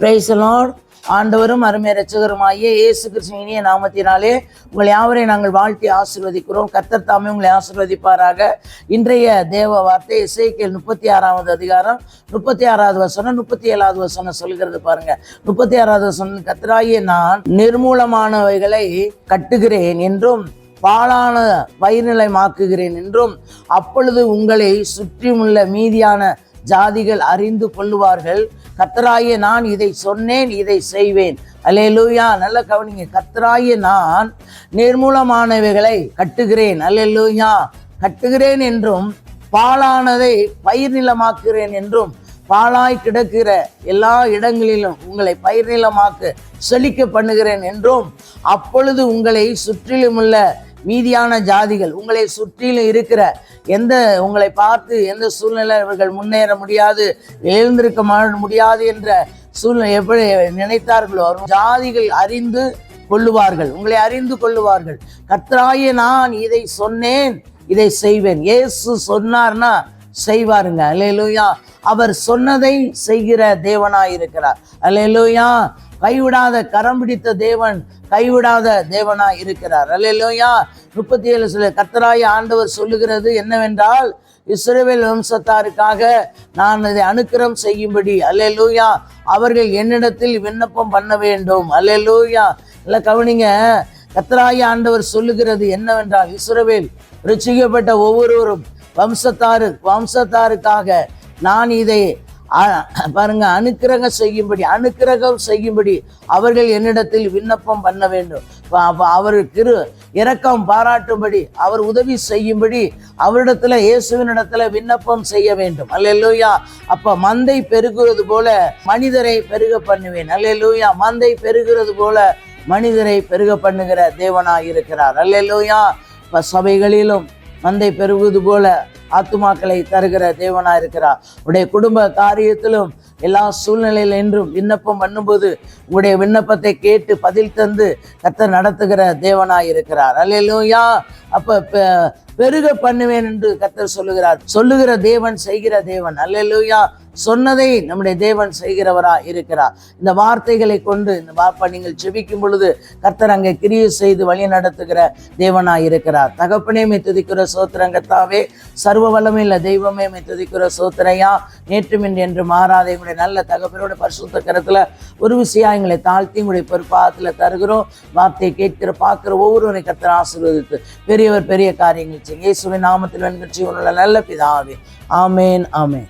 பிரைசலோட் ஆண்டவரும் அருமை ரட்சகருமாகிய இயேசு கிருஷ்ணனிய நாமத்தினாலே உங்கள் யாவரை நாங்கள் வாழ்த்தி ஆசிர்வதிக்கிறோம். கர்த்தர் தாமே உங்களை ஆசீர்வதிப்பாராக. இன்றைய தேவ வார்த்தை இசைக்கியல் முப்பத்தி ஆறாவது அதிகாரம். முப்பத்தி ஆறாவது வசனம் முப்பத்தி ஏழாவது வசனம் சொல்கிறது பாருங்க. முப்பத்தி ஆறாவது வசனம் கத்தராகிய நான் நிர்மூலமானவைகளை கட்டுகிறேன் என்றும் பாழான வைநிலைமாக்குகிறேன் என்றும் அப்பொழுது உங்களை சுற்றியுள்ள மீதியான ஜாதிகள் அறிந்து கொள்ளுவார்கள். கத்தராய நான் இதை சொன்னேன் இதை செய்வேன். அல்லேலூயா. நல்ல கவனிங்க. கத்தராய நான் நிர்மூலமானவைகளை கட்டுகிறேன். அல்லேலூயா. கட்டுகிறேன் என்றும் பாலானதை பயிர் நிலமாக்குகிறேன் என்றும் பாலாய் கிடக்கிற எல்லா இடங்களிலும் உங்களை பயிர் நிலமாக்க செழிக்க பண்ணுகிறேன் என்றும் அப்பொழுது உங்களை சுற்றிலுமுள்ள மீதியான ஜாதிகள் உங்களை சுற்றிலும் இருக்கிற எந்த உங்களை பார்த்து எந்த சூழ்நிலை இவர்கள் முன்னேற முடியாது எழுந்திருக்க முடியாது என்ற சூழ்நிலை எப்படி நினைத்தார்களோ அவர் ஜாதிகள் அறிந்து கொள்ளுவார்கள் உங்களை அறிந்து கொள்ளுவார்கள். கர்த்தராகிய நான் இதை சொன்னேன் இதை செய்வேன். ஏசு சொன்னார்னா செய்வாருங்க. அல்லேலூயா. அவர் சொன்னதை செய்கிற தேவனாயிருக்கிறார். இருக்கிறார் கைவிடாத கரம் பிடித்த தேவன் கைவிடாத தேவனா இருக்கிறார். அல்லையா முப்பத்தி ஏழு சில கத்தராய ஆண்டவர் சொல்லுகிறது என்னவென்றால் இஸ்ரவேல் வம்சத்தாருக்காக நான் இதை அனுக்கிரம் செய்யும்படி. அல்லையா அவர்கள் என்னிடத்தில் விண்ணப்பம் பண்ண வேண்டும். அல்லையா இல்லை கவனிங்க. கத்தராய ஆண்டவர் சொல்லுகிறது என்னவென்றால் இஸ்ரவேல் ருச்சிக்கப்பட்ட ஒவ்வொருவரும் வம்சத்தாரு வம்சத்தாருக்காக நான் இதை பாருங்க அனுக்கிரகம் செய்யும்படி அனுக்கிரகம் செய்யும்படி அவர்கள் என்னிடத்தில் விண்ணப்பம் பண்ண வேண்டும். அவர் திரு இரக்கம் பாராட்டும்படி அவர் உதவி செய்யும்படி அவரிடத்துல இயேசுவினிடத்துல விண்ணப்பம் செய்ய வேண்டும். அல்லேலூயா. அப்ப மந்தை பெருகுறது போல மனிதரை பெருக பண்ணுவேன். அல்லேலூயா. மந்தை பெருகிறது போல மனிதரை பெருக பண்ணுகிற தேவனாக இருக்கிறார் அல்லேலூயா. இப்ப சபைகளிலும் மந்தை பெருகுவது போல ஆத்துமாக்களை தருகிற தேவனா இருக்கிறார். உடைய குடும்ப காரியத்திலும் எல்லா சூழ்நிலையில் என்றும் விண்ணப்பம் பண்ணும்போது உங்களுடைய விண்ணப்பத்தை கேட்டு பதில் தந்து கத்த நடத்துகிற தேவனாய் இருக்கிறார். அல்லேலூயா அப்ப பெருக பண்ணுவேன் என்று கத்தர் சொல்லுகிறார். சொல்லுகிற தேவன் செய்கிற தேவன். அல்லா சொன்னதை நம்முடைய தேவன் செய்கிறவரா இருக்கிறார். இந்த வார்த்தைகளை கொண்டு இந்த வார்ப்பா நீங்கள் செபிக்கும் பொழுது கர்த்தர் அங்கே கிரியை செய்து வழி நடத்துகிற தேவனா இருக்கிறார். தகப்பனே மே துதிக்கிற சோத்திரங்கத்தாவே சர்வ வல்லமையுள்ள தெய்வமே மே துதிக்கிற சோத்திரையா நேற்றும் இன்று என்று மாறாத எங்களுடைய நல்ல தகப்பனோட பரிசுத்த கரத்துல ஒரு விஷயம் எங்களை தாழ்த்தி உங்களுடைய பொறுப்பாத்துல தருகிறோம். வார்த்தையை கேட்கிற பார்க்கிற ஒவ்வொருவரை கர்த்தர் ஆசீர்வதித்து பெரியவர் பெரிய காரியங்கள் இயேசுவின் நாமத்தில் வெண்கட்சி உள்ள நல்ல பிதாவே. ஆமேன் ஆமேன்.